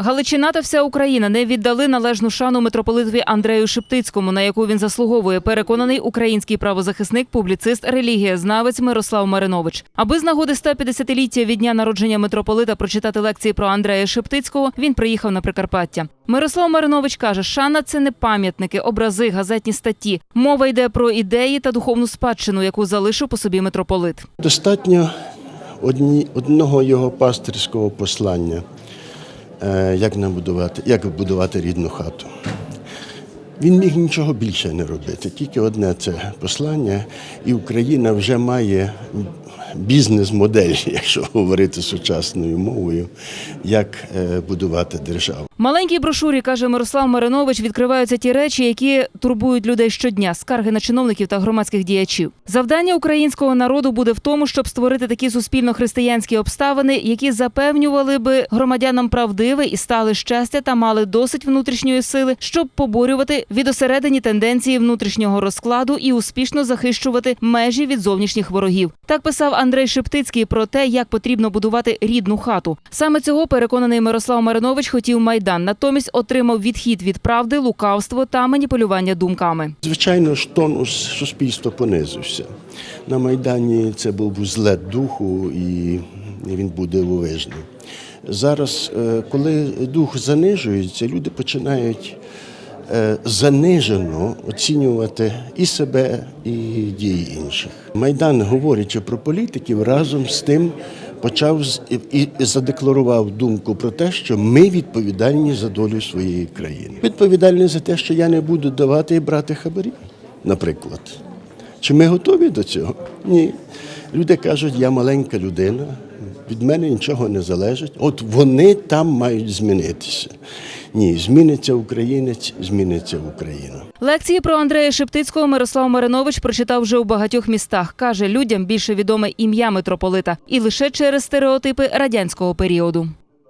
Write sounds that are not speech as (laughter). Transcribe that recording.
Галичина та вся Україна не віддали належну шану митрополитові Андрею Шептицькому, на яку він заслуговує. Переконаний український правозахисник, публіцист, релігієзнавець Мирослав Маринович. Аби з нагоди 150-ліття від дня народження митрополита прочитати лекції про Андрея Шептицького, він приїхав на Прикарпаття. Мирослав Маринович каже, шана це не пам'ятники, образи, газетні статті. Мова йде про ідеї та духовну спадщину, яку залишив по собі митрополит. Достатньо одні, одного його пастирського послання, як набудувати, як будувати рідну хату. Він міг нічого більше не робити, тільки одне це послання, і Україна вже має бізнес-модель, (laughs) якщо говорити сучасною мовою, як е, будувати державу. Маленькій брошурі, каже Мирослав Маринович, відкриваються ті речі, які турбують людей щодня, скарги на чиновників та громадських діячів. Завдання українського народу буде в тому, щоб створити такі суспільно-християнські обставини, які запевнювали би громадянам правдиве і стали щастя та мали досить внутрішньої сили, щоб поборювати відосередені тенденції внутрішнього розкладу і успішно захищувати межі від зовнішніх ворогів. Так писав Андрей Шептицький про те, як потрібно будувати рідну хату. Саме цього переконаний Мирослав Маринович хотів майдан, натомість отримав відхід від правди, лукавство та маніпулювання думками. Звичайно ж, тонус суспільства понизився. На Майдані це був злет духу і він був дивовижний. Зараз, е, коли дух занижується, люди починають занижено оцінювати і себе, і дії інших. Майдан, говорячи про політиків, разом з тим почав і і задекларував думку про те, що ми відповідальні за долю своєї країни. Відповідальні за те, що я не буду давати і брати хабарі, наприклад. Чи ми готові до цього? Ні. Люди кажуть, я маленька людина, від мене нічого не залежить. От вони там мають змінитися. Ні, зміниться українець, зміниться Україна. Лекції про Андрея Шептицького Мирослав Маринович прочитав вже у багатьох містах. Каже, людям більше відоме ім'я митрополита і лише через стереотипи радянського періоду.